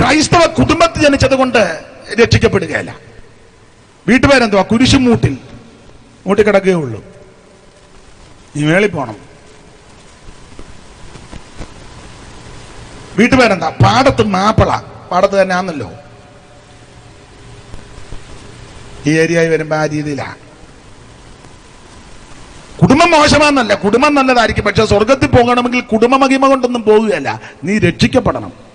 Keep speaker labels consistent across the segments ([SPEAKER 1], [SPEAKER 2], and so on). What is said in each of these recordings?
[SPEAKER 1] ക്രൈസ്തവ കുടുംബത്തിൽ ജനിച്ചത് കൊണ്ട് രക്ഷിക്കപ്പെടുകയല്ല. വീട്ടുപേരെന്തുവാ? കുരിശുമൂട്ടിൽ. മൂട്ടി കിടക്കുകയുള്ളൂ നീ മേളി പോണം. വീട്ടുപേരെന്താ? പാടത്ത് മാപ്പിള. പാടത്ത് തന്നെ ആണല്ലോ ഈ ഏരിയയിൽ വരുമ്പോ ആ രീതിയിലാണ് കുടുംബം മോശമാണെന്നല്ല കുടുംബം നല്ലതായിരിക്കും. പക്ഷെ സ്വർഗത്തിൽ പോകണമെങ്കിൽ കുടുംബ മഹിമ കൊണ്ടൊന്നും പോകുകയല്ല നീ രക്ഷിക്കപ്പെടണം.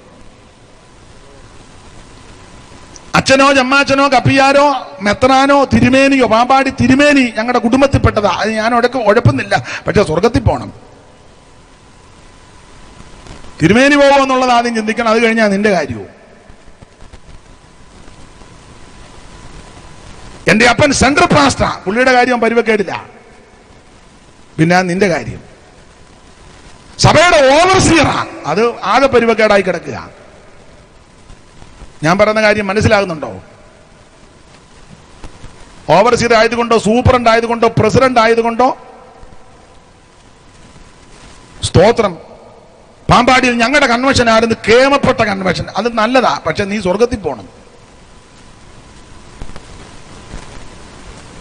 [SPEAKER 1] അച്ഛനോ ജമ്മാച്ചനോ കപ്പിയാരോ മെത്രാനോ തിരുമേനിയോ പാമ്പാടി തിരുമേനി ഞങ്ങളുടെ കുടുംബത്തിൽപ്പെട്ടതാ. അത് ഞാൻ ഉടക്കം ഉഴപ്പുന്നില്ല പക്ഷെ സ്വർഗത്തിൽ പോകണം തിരുമേനി പോകുമോ എന്നുള്ളത് ആദ്യം ചിന്തിക്കണം. അത് കഴിഞ്ഞാൽ നിന്റെ കാര്യവും. എന്റെ അപ്പൻ സെൻട്രൽ പാസ്റ്റർ പുള്ളിയുടെ കാര്യം പരിവക്കേടില്ല. പിന്നെ നിന്റെ കാര്യം. സഭയുടെ ഓവർസിയറാ. അത് ആകെ പരിവക്കേടായി കിടക്കുക ഞാൻ പറയുന്ന കാര്യം മനസ്സിലാകുന്നുണ്ടോ? ഓവർസീർ ആയതുകൊണ്ടോ സൂപ്രണ്ട് ആയതുകൊണ്ടോ പ്രസിഡന്റ് ആയതുകൊണ്ടോ? സ്തോത്രം. പാമ്പാടിയിൽ ഞങ്ങളുടെ കൺവെൻഷൻ ആയിരുന്നു കേമപ്പെട്ട കൺവെൻഷൻ അത് നല്ലതാ പക്ഷെ നീ സ്വർഗത്തിൽ പോകണം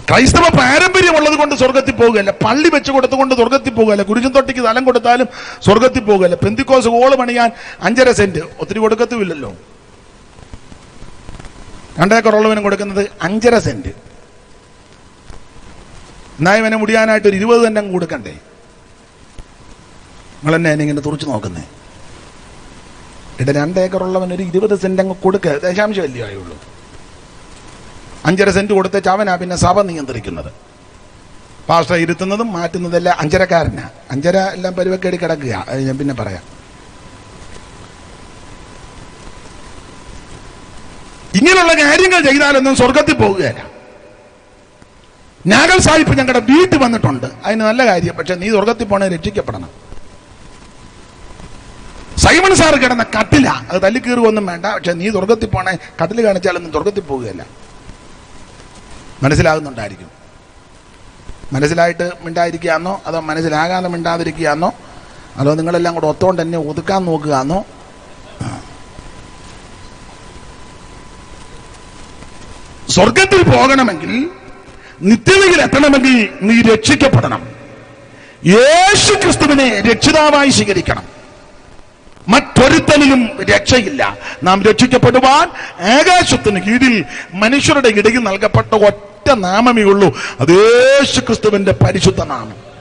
[SPEAKER 1] ക്രൈസ്തവ പാരമ്പര്യമുള്ളത് കൊണ്ട് സ്വർഗത്തിൽ പോകുകയല്ല പള്ളി വെച്ച് കൊടുത്തുകൊണ്ട് സ്വർഗത്തിൽ പോകുകയല്ല കുരിശും തൊട്ടിക്ക് സ്ഥലം കൊടുത്താലും സ്വർഗത്തിൽ പോകുകയല്ല പെന്തിക്കോസ് ഗോൾ പണിയാൻ അഞ്ചര സെന്റ് ഒത്തിരി കൊടുക്കത്തുമില്ലല്ലോ. രണ്ടേക്കർ ഉള്ളവനും കൊടുക്കുന്നത് അഞ്ചര സെന്റ്. എന്നാ ഇവനെ മുടിയാനായിട്ട് ഒരു ഇരുപത് തന്നെ കൊടുക്കണ്ടേ? നിങ്ങൾ എന്നെ ഇങ്ങനെ തുറച്ചു നോക്കുന്നേ? ഇവിടെ രണ്ടേക്കർ ഉള്ളവൻ ഒരു ഇരുപത് സെന്റ് അങ്ങ് കൊടുക്കുക ദശാംശമല്ലേ ആയുള്ളൂ. അഞ്ചര സെന്റ് കൊടുത്ത ചാവനാ പിന്നെ സഭ നിയന്ത്രിക്കുന്നത്. പാസ്റ്റർ ഇരുത്തുന്നതും മാറ്റുന്നതെല്ലാം അഞ്ചരക്കാരനാ. അഞ്ചര എല്ലാം പരിവക്കേടി കിടക്കുക ഞാൻ പിന്നെ പറയാം. ഇങ്ങനെയുള്ള കാര്യങ്ങൾ ചെയ്താലൊന്നും സ്വർഗത്തിൽ പോകുകയല്ല നാഗൽ സാഹിബ് ഞങ്ങളുടെ വീട്ടിൽ വന്നിട്ടുണ്ട്. അതിന് നല്ല കാര്യം പക്ഷെ നീ സ്വർഗത്തിൽ പോണേ രക്ഷിക്കപ്പെടണം. സൈമൺ സാർ കിടന്ന കട്ടില അത് തല്ലിക്കീറുകൊന്നും വേണ്ട പക്ഷെ നീ സ്വർഗത്തിൽ പോണേ കട്ടിൽ കാണിച്ചാലൊന്നും സ്വർഗത്തിൽ പോവുകയല്ല. മനസ്സിലാകുന്നുണ്ടായിരിക്കും. മനസ്സിലായിട്ട് മിണ്ടായിരിക്കുകയാണോ അതോ മനസ്സിലാകാതെ മിണ്ടാതിരിക്കുകയാണോ അതോ നിങ്ങളെല്ലാം കൂടെ ഒത്തോണ്ട് എന്നെ ഒതുക്കാൻ നോക്കുകയാന്നോ സ്വർഗത്തിൽ പോകണമെങ്കിൽ നിത്യതയിൽ എത്തണമെങ്കിൽ നീ രക്ഷിക്കപ്പെടണം. യേശു ക്രിസ്തുവിനെ രക്ഷിതാവായി സ്വീകരിക്കണം. മറ്റൊരുത്തനിലും രക്ഷയില്ല. നാം രക്ഷിക്കപ്പെടുവാൻ ആകാശത്തിന് കീഴിൽ മനുഷ്യരുടെ ഇടയിൽ നൽകപ്പെട്ട ഒറ്റ നാമമേ ഉള്ളൂ. അത് യേശു ക്രിസ്തുവിന്റെ പരിശുദ്ധ നാമം